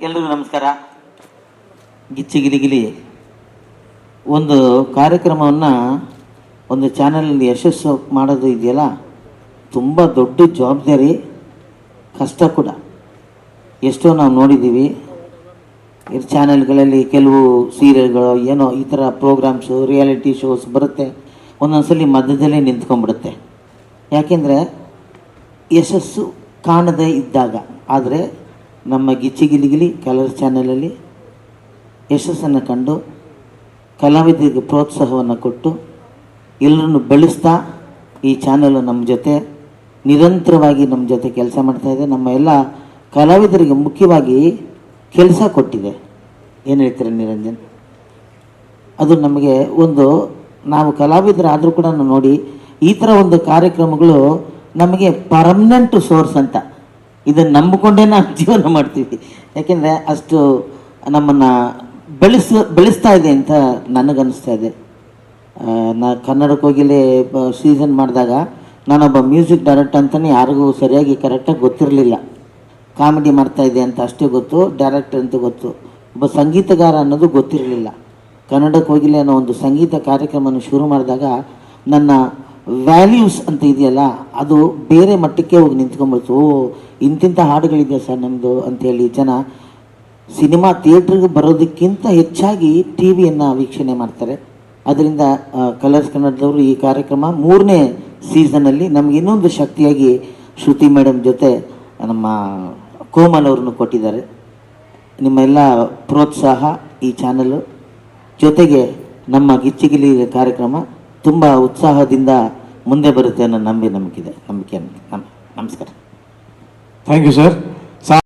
ಎಲ್ರಿಗೂ ನಮಸ್ಕಾರ. ಗಿಚ್ಚಿಗಿಲಿಗಿಲಿ ಒಂದು ಕಾರ್ಯಕ್ರಮವನ್ನು ಒಂದು ಚಾನಲಲ್ಲಿ ಯಶಸ್ಸು ಮಾಡೋದು ಇದೆಯಲ್ಲ? ತುಂಬ ದೊಡ್ಡ ಜವಾಬ್ದಾರಿ, ಕಷ್ಟ ಕೂಡ. ಎಷ್ಟೋ ನಾವು ನೋಡಿದ್ದೀವಿ. ಚಾನೆಲ್ಗಳಲ್ಲಿ ಕೆಲವು ಸೀರಿಯಲ್ಗಳು, ಏನೋ ಈ ಥರ ಪ್ರೋಗ್ರಾಮ್ಸು, ರಿಯಾಲಿಟಿ ಶೋಸ್ ಬರುತ್ತೆ. ಒಂದೊಂದ್ಸಲಿ ಮಧ್ಯದಲ್ಲೇ ನಿಂತ್ಕೊಂಡ್ಬಿಡುತ್ತೆ. ಯಾಕೆಂದರೆ ಯಶಸ್ಸು ಕಾಣದೇ ಇದ್ದಾಗ. ಆದರೆ ನಮ್ಮ ಗಿಚ್ಚಿ ಗಿಲಿಗಿಲಿ ಕಲರ್ ಚಾನಲಲ್ಲಿ ಯಶಸ್ಸನ್ನು ಕಂಡು ಕಲಾವಿದರಿಗೆ ಪ್ರೋತ್ಸಾಹವನ್ನು ಕೊಟ್ಟು ಎಲ್ಲರನ್ನು ಬೆಳೆಸ್ತಾ ಈ ಚಾನಲ್ ನಮ್ಮ ಜೊತೆ ನಿರಂತರವಾಗಿ ನಮ್ಮ ಜೊತೆ ಕೆಲಸ ಮಾಡ್ತಾ ಇದೆ. ನಮ್ಮ ಎಲ್ಲ ಕಲಾವಿದರಿಗೆ ಮುಖ್ಯವಾಗಿ ಕೆಲಸ ಕೊಟ್ಟಿದೆ. ಏನು ಹೇಳ್ತೀರ ನಿರಂಜನ್? ಅದು ನಮಗೆ ಒಂದು ನಾವು ಕಲಾವಿದರಾದರೂ ಕೂಡ ನೋಡಿ ಈ ಥರ ಒಂದು ಕಾರ್ಯಕ್ರಮಗಳು ನಮಗೆ ಪರ್ಮನೆಂಟ್ ಸೋರ್ಸ್ ಅಂತ ಇದನ್ನು ನಂಬಿಕೊಂಡೇ ನಾವು ಜೀವನ ಮಾಡ್ತೀವಿ. ಯಾಕೆಂದರೆ ಅಷ್ಟು ನಮ್ಮನ್ನು ಬೆಳೆಸ, ಬೆಳೆಸ್ತಾ ಇದೆ ಅಂತ ನನಗನ್ನಿಸ್ತಾ ಇದೆ. ನಾ ಕನ್ನಡಕ್ಕೆ ಹೋಗಿಲೇ ಸೀಸನ್ ಮಾಡಿದಾಗ ನಾನೊಬ್ಬ ಮ್ಯೂಸಿಕ್ ಡೈರೆಕ್ಟರ್ ಅಂತಲೇ ಯಾರಿಗೂ ಸರಿಯಾಗಿ ಕರೆಕ್ಟಾಗಿ ಗೊತ್ತಿರಲಿಲ್ಲ. ಕಾಮಿಡಿ ಮಾಡ್ತಾ ಇದೆ ಅಂತ ಅಷ್ಟೇ ಗೊತ್ತು ಡೈರೆಕ್ಟರ್ ಅಂತ ಗೊತ್ತು. ಒಬ್ಬ ಸಂಗೀತಗಾರ ಅನ್ನೋದು ಗೊತ್ತಿರಲಿಲ್ಲ. ಕನ್ನಡಕ್ಕೆ ಹೋಗಿಲ್ಲ ಅನ್ನೋ ಒಂದು ಸಂಗೀತ ಕಾರ್ಯಕ್ರಮವನ್ನು ಶುರು ಮಾಡಿದಾಗ ನನ್ನ ವ್ಯಾಲ್ಯೂಸ್ ಅಂತ ಇದೆಯಲ್ಲ, ಅದು ಬೇರೆ ಮಟ್ಟಕ್ಕೆ ಹೋಗಿ ನಿಂತ್ಕೊಂಡ್ಬಿಡ್ತು ಓ ಇಂತಿಂಥ ಹಾಡುಗಳಿದೆಯಾ ಸರ್ ನಮ್ಮದು ಅಂತೇಳಿ ಜನ ಸಿನಿಮಾ ಥಿಯೇಟ್ರಿಗೆ ಬರೋದಕ್ಕಿಂತ ಹೆಚ್ಚಾಗಿ ಟಿ ವಿಯನ್ನು ವೀಕ್ಷಣೆ ಮಾಡ್ತಾರೆ. ಅದರಿಂದ ಕಲರ್ಸ್ ಕನ್ನಡದವರು ಈ ಕಾರ್ಯಕ್ರಮ ಮೂರನೇ ಸೀಸನಲ್ಲಿ ನಮ್ಗೆ ಇನ್ನೊಂದು ಶಕ್ತಿಯಾಗಿ ಶ್ರುತಿ ಮೇಡಮ್ ಜೊತೆ ನಮ್ಮ ಕೋಮಲ್ ಅವ್ರನ್ನು ಕೊಟ್ಟಿದ್ದಾರೆ. ನಿಮ್ಮೆಲ್ಲ ಪ್ರೋತ್ಸಾಹ ಈ ಚಾನಲ್ಲು ಜೊತೆಗೆ ನಮ್ಮ ಗಿಚ್ಚಿಗಿಲಿ ಕಾರ್ಯಕ್ರಮ ತುಂಬ ಉತ್ಸಾಹದಿಂದ ಮುಂದೆ ಬರುತ್ತೆ ಅನ್ನೋ ನಂಬಿ ನಂಬಿಕೆ ನಂಬಿಕೆ ನಮ್ಮ ನಮಸ್ಕಾರ. Thank you sir